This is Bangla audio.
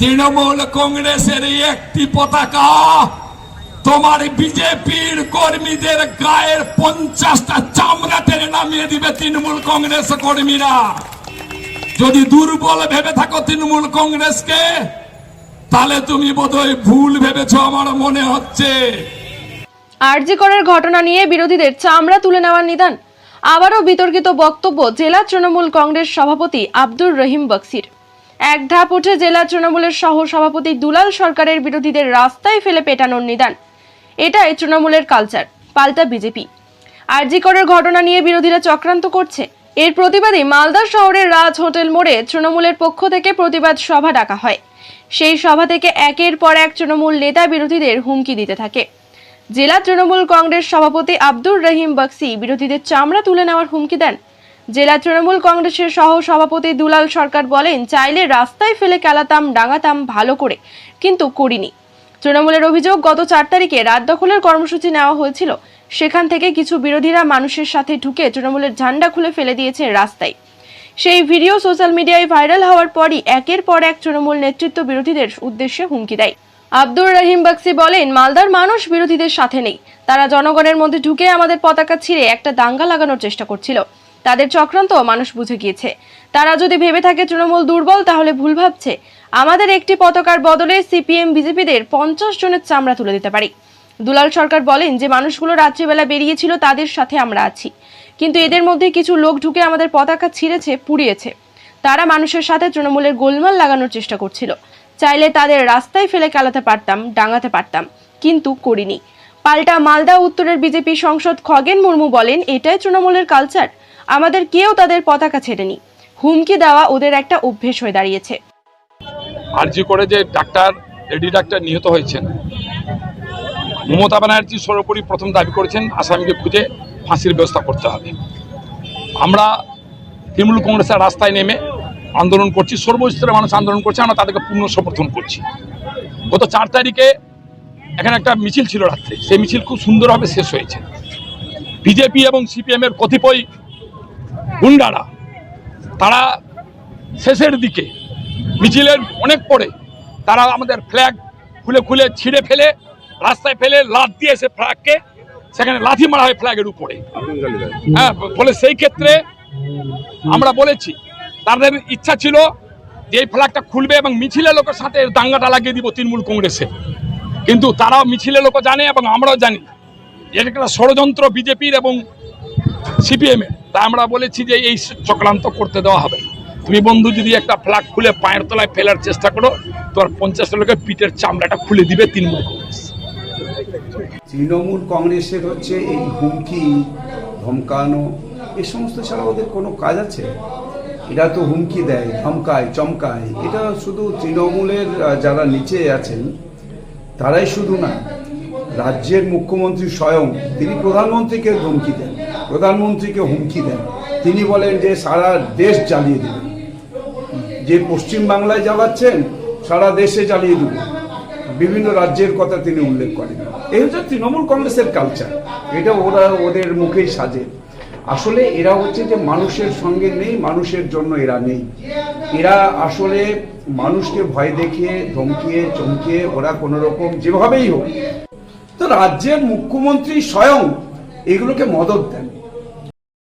তৃণমূল কংগ্রেসের একটি পতাকা তোমার বিজেপির কর্মীদের গায়ের পঞ্চাশটা চামড়া টেনে নামিয়ে দিবে তৃণমূল কংগ্রেস কর্মীরা। যদি দুর্বল ভেবে থাকো তৃণমূল কংগ্রেসকে, তাহলে তুমি বোধহয় ভুল ভেবেছো আমার মনে হচ্ছে। আরজি করের ঘটনা নিয়ে বিরোধীদের চামড়া তুলে নেওয়ার নিদান। আবারও বিতর্কিত বক্তব্য জেলা তৃণমূল কংগ্রেস সভাপতি আব্দুর রহিম বক্সির। এক ধাপ উঠে জেলা তৃণমূলের সহ সভাপতি দুলাল সরকারের বিরোধীদের রাস্তায় ফেলে পেটানোর নিদান। এটাই তৃণমূলের কালচার পাল্টা বিজেপি আরজি করের ঘটনা নিয়ে বিরোধীরা চক্রান্ত করছে। এর প্রতিবাদে মালদা শহরের রাজ হোটেল মোড়ে তৃণমূলের পক্ষ থেকে প্রতিবাদ সভা ডাকা হয়। সেই সভা থেকে একের পর এক তৃণমূল নেতা বিরোধীদের হুমকি দিতে থাকে। জেলা তৃণমূল কংগ্রেস সভাপতি আব্দুর রহিম বক্সি বিরোধীদের চামড়া তুলে নেওয়ার হুমকি দেন। জেলা তৃণমূল কংগ্রেসের সহ সভাপতি দুলাল সরকার বলেন, চাইলে রাস্তায় ফেলে কেলাতাম, ডাঙাতাম, ভালো করে, কিন্তু করিনি। তৃণমূলের অভিযোগ, গত চার তারিখে রাত দখলের কর্মসূচি নেওয়া হয়েছিল। সেখান থেকে কিছু বিরোধীরা মানুষের সাথে ঢুকে তৃণমূলের ঝান্ডা খুলে ফেলে দিয়েছে রাস্তায়। সেই ভিডিও সোশ্যাল মিডিয়ায় ভাইরাল হওয়ার পরই একের পর এক তৃণমূল নেতৃত্ব বিরোধীদের উদ্দেশ্যে হুমকি দেয়। আব্দুর রহিম বক্সি বলেন, মালদার মানুষ বিরোধীদের সাথে নেই। তারা জনগণের মধ্যে ঢুকে আমাদের পতাকা ছিঁড়ে একটা দাঙ্গা লাগানোর চেষ্টা করছিল। তাদের চক্রান্ত মানুষ বুঝে গিয়েছে। তারা যদি ভেবে থাকে তৃণমূল দুর্বল, তাহলে ভুল ভাবছে। আমাদের একটি পতাকার বদলে সিপিএম, বিজেপিদের পঞ্চাশ জনের চামড়া তুলে দিতে পারি। দুলাল সরকার বলেন যে, মানুষগুলো রাত্রিবেলা বেরিয়েছিল, তাদের সাথে আমরা আছি। কিন্তু এদের মধ্যে কিছু লোক ঢুকে আমাদের পতাকা ছিঁড়েছে, পুড়িয়েছে। তারা মানুষের সাথে তৃণমূলের গোলমাল লাগানোর চেষ্টা করছিল। চাইলে তাদের রাস্তায় ফেলে কালাতে পারতাম, ডাঙাতে পারতাম, কিন্তু করিনি। পাল্টা মালদা উত্তরের বিজেপি সংসদ খগেন মুর্মু বলেন, এটাই তৃণমূলের কালচার আমাদের কেউ তাদের পতাকা ছেড়েনি। হুমকি দেওয়া ওদের একটা অভ্যেস হয়ে দাঁড়িয়েছে। আর আরজি করে যে ডাক্তার লেডি ডাক্তার নিহত হয়েছেন। মমতা ব্যানার্জি সর্বোপরি প্রথম দাবি করেছেন, আসামিকে খুঁজে ফাঁসির ব্যবস্থা করতে হবে। আমরা তৃণমূল কংগ্রেসের রাস্তায় নেমে আন্দোলন করছি, সর্বস্তরের মানুষ আন্দোলন করছে, আমরা তাদেরকে পূর্ণ সমর্থন করছি। গত চার তারিখে এখানে একটা মিছিল ছিল রাত্রে, সেই মিছিল খুব সুন্দরভাবে শেষ হয়েছে। বিজেপি এবং সিপিএমের কতিপয় গুন্ডারা, তারা শেষের দিকে মিছিলের অনেক পরে তারা আমাদের ফ্ল্যাগ খুলে খুলে ছিঁড়ে ফেলে, রাস্তায় ফেলে লাথ দিয়ে সে ফ্ল্যাগকে সেখানে লাথি মারা হয় ফ্ল্যাগের উপরে। হ্যাঁ ফলে সেই ক্ষেত্রে আমরা বলেছি, তাদের ইচ্ছা ছিল যে এই ফ্ল্যাগটা খুলবে এবং মিছিলের লোকের সাথে দাঙ্গাটা লাগিয়ে দিব তৃণমূল কংগ্রেসে। কিন্তু তারাও মিছিলের লোক জানে এবং আমরাও জানি এটা একটা ষড়যন্ত্র বিজেপির এবং সিপিএম এর তা আমরা বলেছি যে এই চক্রান্ত করতে দেওয়া হবে। তুমি বন্ধু যদি একটা ফ্ল্যাগ খুলে পায়ের তলায় ফেলার চেষ্টা করো, তোমার পঞ্চাশটা লোকের পিঠের চামড়াটা খুলে দিবে তৃণমূল কংগ্রেস। তৃণমূল কংগ্রেসের হচ্ছে এই হুমকি, ধমকানো, এ সমস্ত ছাড়া ওদের কোনো কাজ আছে? এরা তো হুমকি দেয়, ধমকায়, চমকায়। এটা শুধু তৃণমূলের যারা নিচে আছেন, তারাই শুধু না, রাজ্যের মুখ্যমন্ত্রী স্বয়ং, তিনি প্রধানমন্ত্রীকে ধমকি দেন। প্রধানমন্ত্রীকে হুমকি দেন। তিনি বলেন যে সারা দেশ জ্বালিয়ে দেবেন যে পশ্চিম বাংলায় জ্বালাচ্ছেন, সারা দেশে জ্বালিয়ে দেব। বিভিন্ন রাজ্যের কথা তিনি উল্লেখ করেন। এই হচ্ছে তৃণমূল কংগ্রেসের কালচার এটা ওরা ওদের মুখেই সাজে। আসলে এরা হচ্ছে যে মানুষের সঙ্গে নেই, মানুষের জন্য এরা নেই। এরা আসলে মানুষকে ভয় দেখিয়ে, ধমকিয়ে, চমকিয়ে ওরা কোনো রকম যেভাবেই হোক, তো রাজ্যের মুখ্যমন্ত্রী স্বয়ং এগুলোকে মদত দেন।